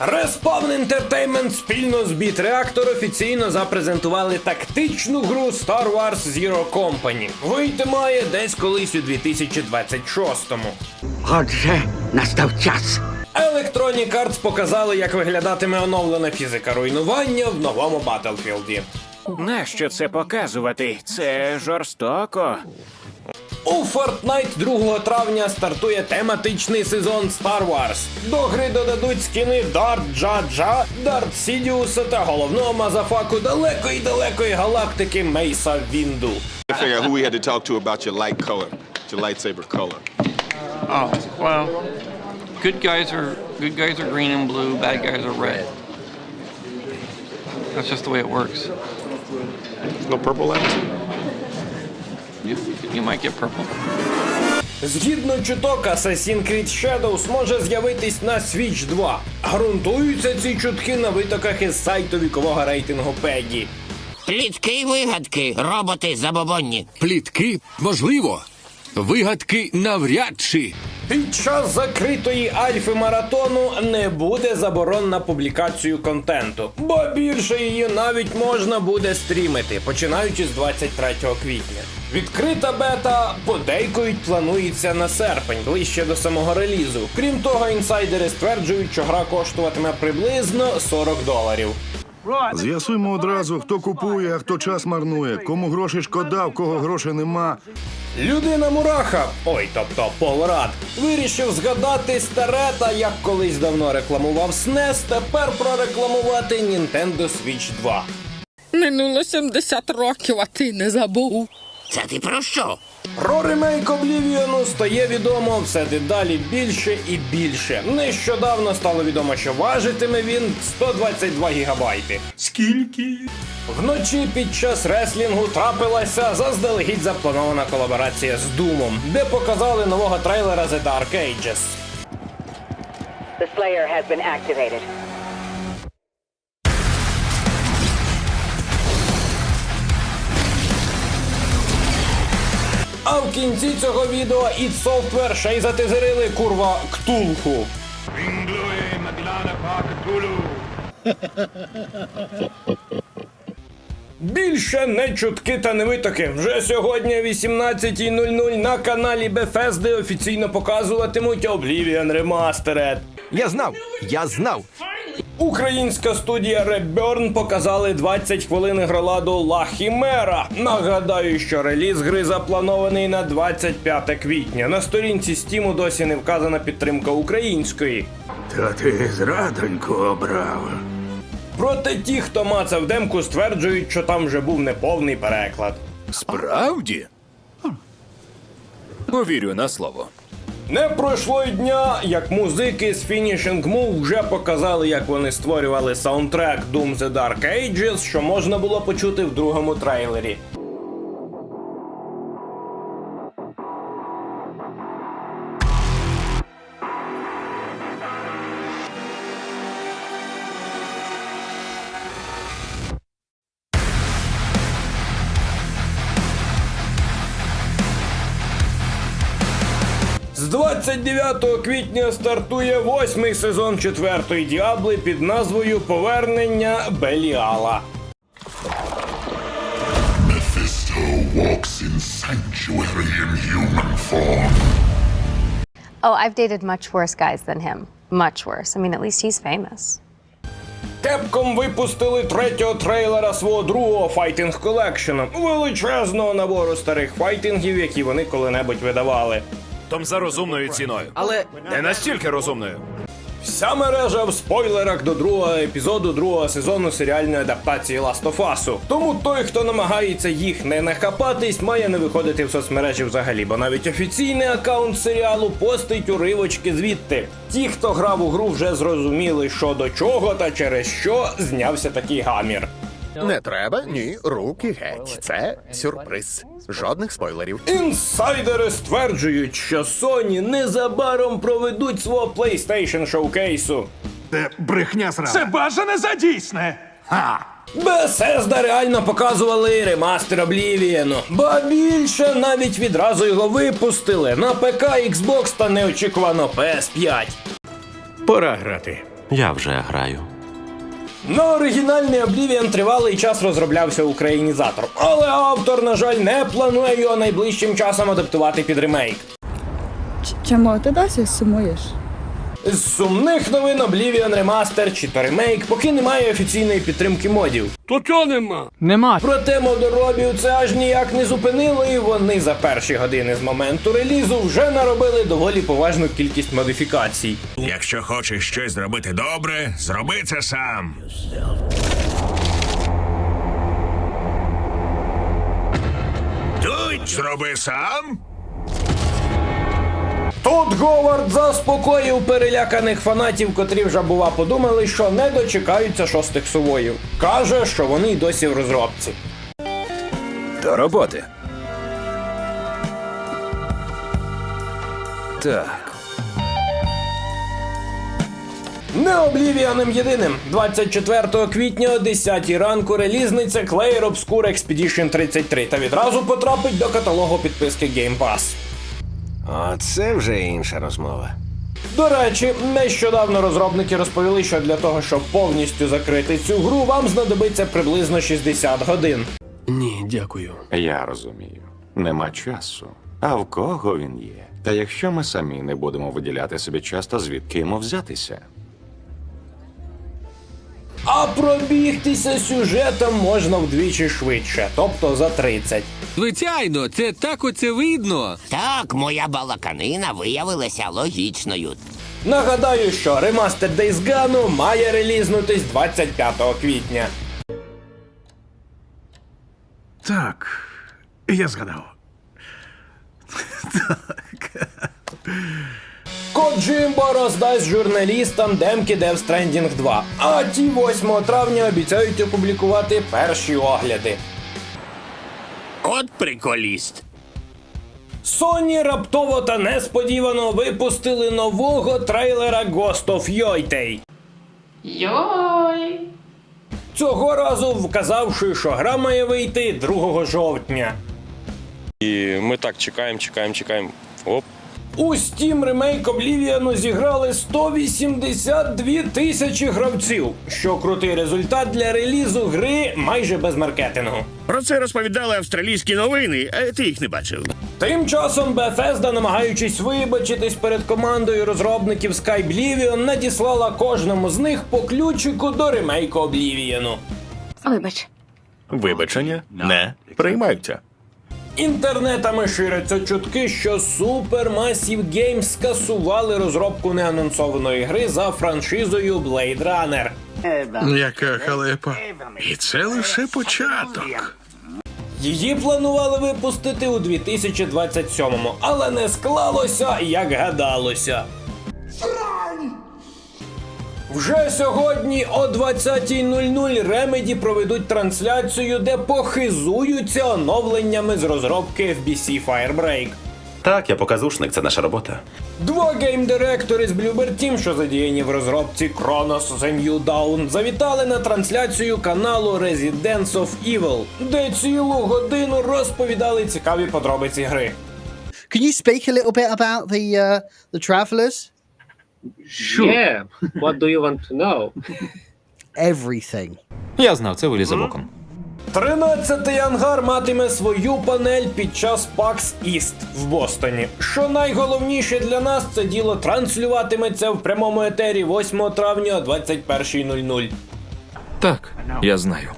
Respawn Entertainment спільно з Beat Reactor офіційно запрезентували тактичну гру Star Wars Zero Company. Вийти має десь колись у 2026-му. Отже, настав час. Electronic Arts показали, як виглядатиме оновлена фізика руйнування в новому Battlefield. Нащо це показувати? Це жорстоко. У Fortnite 2 травня стартує тематичний сезон Star Wars. До гри додадуть скіни Дарт Джа-Джа, Дарт Сідіуса та головного мазафаку далекої-далекої галактики Мейса Вінду. to figure out who we had to talk to about your light color, your lightsaber color. Oh, well, good guys are good guys are green and blue, bad guys are red. That's just the way it works. No purple left? You, you might get purple. Згідно чуток, Assassin's Creed Shadows може з'явитись на Switch 2. Грунтуються ці чутки на витоках із сайту вікового рейтингу Пегі. Плітки й вигадки, роботи забобонні. Плітки можливо. Вигадки навряд чи. Під час закритої альфи маратону не буде заборон на публікацію контенту, бо більше її навіть можна буде стрімити, починаючи з 23 квітня. Відкрита бета подейкують планується на серпень, ближче до самого релізу. Крім того, інсайдери стверджують, що гра коштуватиме приблизно 40 доларів. З'ясуємо одразу, хто купує, а хто час марнує, кому гроші шкода, в кого грошей нема. Людина Мураха, ой, тобто Полрад, вирішив згадати старе та як колись давно рекламував SNES, тепер прорекламувати Nintendo Switch 2. Минуло 70 років, а ти не забув. Це ти про що? Про ремейк Облівіону стає відомо все дедалі більше і більше. Нещодавно стало відомо, що важитиме він 122 гігабайти. Скільки? Вночі під час реслінгу трапилася заздалегідь запланована колаборація з Думом, де показали нового трейлера The Dark Ages. The Slayer has been activated. А в кінці цього відео id Software ще й затизерили курва ктулху. Більше не чутки та не витоки. Вже сьогодні о 18.00 на каналі Bethesda офіційно показуватимуть Oblivion Remastered. Я знав, я знав. Українська студія Rebburn показали 20 хвилин гроладу La Chimera. Нагадаю, що реліз гри запланований на 25 квітня. На сторінці Steam досі не вказана підтримка української. Та ти зрадоньку обрав. Проте ті, хто мацав демку, стверджують, що там вже був неповний переклад. Справді? Повірю на слово. Не пройшло й дня, як музики з Finishing Move вже показали, як вони створювали саундтрек Doom The Dark Ages, що можна було почути в другому трейлері. 29 квітня стартує восьмий сезон четвертої діабли під назвою Повернення Беліала. Oh, I've dated much worse guys than him. Much worse. I mean, at least he's famous. Кепком випустили третього трейлера свого другого файтинг колекшена, величезного набору старих файтингів, які вони коли-небудь видавали. Том за розумною ціною. Але не настільки розумною. Вся мережа в спойлерах до другого епізоду другого сезону серіальної адаптації Last of Us. Тому той, хто намагається їх не нахапатись, має не виходити в соцмережі взагалі, бо навіть офіційний аккаунт серіалу постить уривочки звідти. Ті, хто грав у гру, вже зрозуміли, що до чого та через що знявся такий гамір. Не треба, ні, руки геть. Це сюрприз. Жодних спойлерів. Інсайдери стверджують, що Sony незабаром проведуть свого PlayStation шоукейсу. Це брехня срана. Це бажане за дійсне. Bethesda реально показували ремастер Oblivion, ба більше навіть відразу його випустили на ПК, Xbox та неочікувано PS5. Пора грати. Я вже граю. На оригінальний Oblivion тривалий час розроблявся українізатор, але автор, на жаль, не планує його найближчим часом адаптувати під ремейк. Чому ти досі сумуєш? З сумних новин Oblivion ремастер чи то ремейк, поки немає офіційної підтримки модів. То чого нема? Нема. Проте модоробів це аж ніяк не зупинило, і вони за перші години з моменту релізу вже наробили доволі поважну кількість модифікацій. Якщо хочеш щось зробити добре, зроби це сам. Тут зроби сам. Тут Говард заспокоїв переляканих фанатів, котрі вже бува подумали, що не дочекаються шостих сувоїв. Каже, що вони й досі в розробці. До роботи. Так. Не облівіаним єдиним. 24 квітня о 10 ранку релізниця Clair Obscure Expedition 33 та відразу потрапить до каталогу підписки Game Pass. А це вже інша розмова. До речі, нещодавно розробники розповіли, що для того, щоб повністю закрити цю гру, вам знадобиться приблизно 60 годин. Ні, дякую. Я розумію. Нема часу. А в кого він є? Та якщо ми самі не будемо виділяти собі час, то звідки йому взятися? А пробігтися сюжетом можна вдвічі швидше, тобто за 30. Звичайно, це так оце видно. Так, моя балаканина виявилася логічною. Нагадаю, що ремастер Days Gone має релізнутись 25 квітня. Так, я згадав. Коджимбо роздасть журналістам демки Death Stranding 2, а ті 8 травня обіцяють опублікувати перші огляди. От приколіст. Sony раптово та несподівано випустили нового трейлера Ghost of Yotei. Йой. Цього разу вказавши, що гра має вийти 2 жовтня. І ми так чекаємо, чекаємо, чекаємо. Оп. У Steam ремейк Oblivion зіграли 182 тисячі гравців, що крутий результат для релізу гри майже без маркетингу. Про це розповідали австралійські новини, а ти їх не бачив. Тим часом Bethesda, намагаючись вибачитись перед командою розробників Skyblivion, надіслала кожному з них по ключику до ремейку Oblivion. Вибач. Вибачення не приймаються. Інтернетами ширяться чутки, що Supermassive Games скасували розробку неанонсованої гри за франшизою Blade Runner. Яка халепа. І це лише початок. Її планували випустити у 2027-му, але не склалося, як гадалося. Вже сьогодні о 20.00 Remedy проведуть трансляцію, де похизуються оновленнями з розробки FBC Firebreak. Так, я показушник, це наша робота. Два геймдиректори з Bloober Team, що задіяні в розробці Chronos The New Dawn, завітали на трансляцію каналу Residence of Evil, де цілу годину розповідали цікаві подробиці гри. Can you speak a little bit about the uh, the travelers? Yeah. What do you want to know? Everything. Я знав, це вилізе боком. 13-й ангар матиме свою панель під час PAX East в Бостоні. Що найголовніше для нас, це діло транслюватиметься в прямому етері 8 травня о 21.00. Так, я знаю.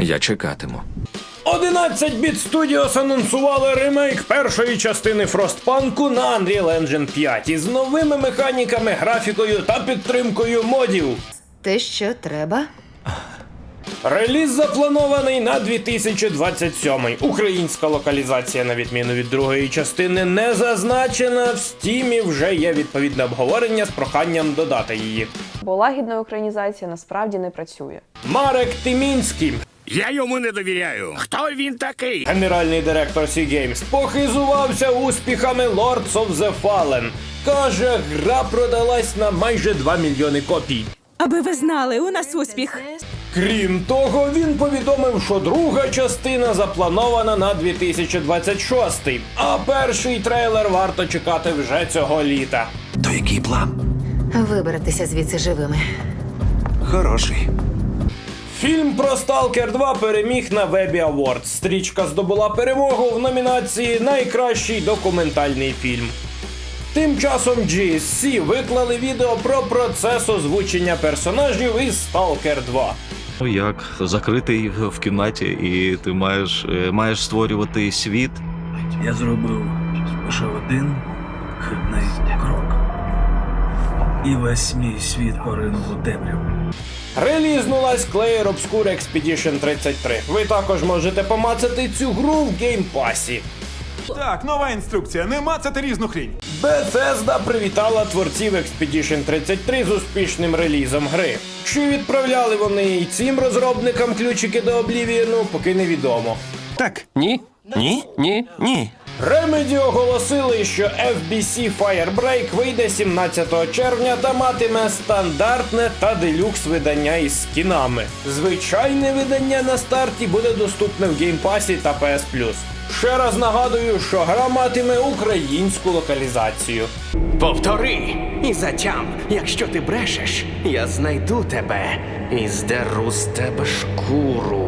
Я чекатиму. 11 Bit Studios анонсували ремейк першої частини Frostpunk на Unreal Engine 5 із новими механіками, графікою та підтримкою модів. Те, що треба. Реліз запланований на 2027. Українська локалізація, на відміну від другої частини, не зазначена. В стімі вже є відповідне обговорення з проханням додати її. Бо лагідна українізація насправді не працює. Марек Тимінський, Я йому не довіряю. Хто він такий? генеральний директор Sea Games, похизувався успіхами Lords of the Fallen. Каже, гра продалась на майже 2 мільйони копій. Аби ви знали, у нас успіх. Крім того, він повідомив, що друга частина запланована на 2026, а перший трейлер варто чекати вже цього літа. То який план? Виберетеся звідси живими. Хороший. Фільм про Stalker 2 переміг на Webby Awards. Стрічка здобула перемогу в номінації Найкращий документальний фільм. Тим часом GSC виклали відео про процес озвучення персонажів із Stalker 2. Як закритий в кімнаті, і ти маєш, е, маєш створювати світ. Я зробив лише один хибний крок. І весь мій світ поринув у темряву. Релізнулась Clair Obscure Expedition 33. Ви також можете помацати цю гру в геймпасі. Так, нова інструкція. Не мацати різну хрінь. Bethesda привітала творців Expedition 33 з успішним релізом гри. Чи відправляли вони і цим розробникам ключики до Oblivion, поки невідомо. Так. Ні. Ні. Ні. Ні. Remedy оголосили, що FBC Firebreak вийде 17 червня та матиме стандартне та делюкс видання із скінами. Звичайне видання на старті буде доступне в геймпасі та PS Plus. Ще раз нагадую, що гра матиме українську локалізацію. Повтори і затям, якщо ти брешеш, я знайду тебе і здеру з тебе шкуру.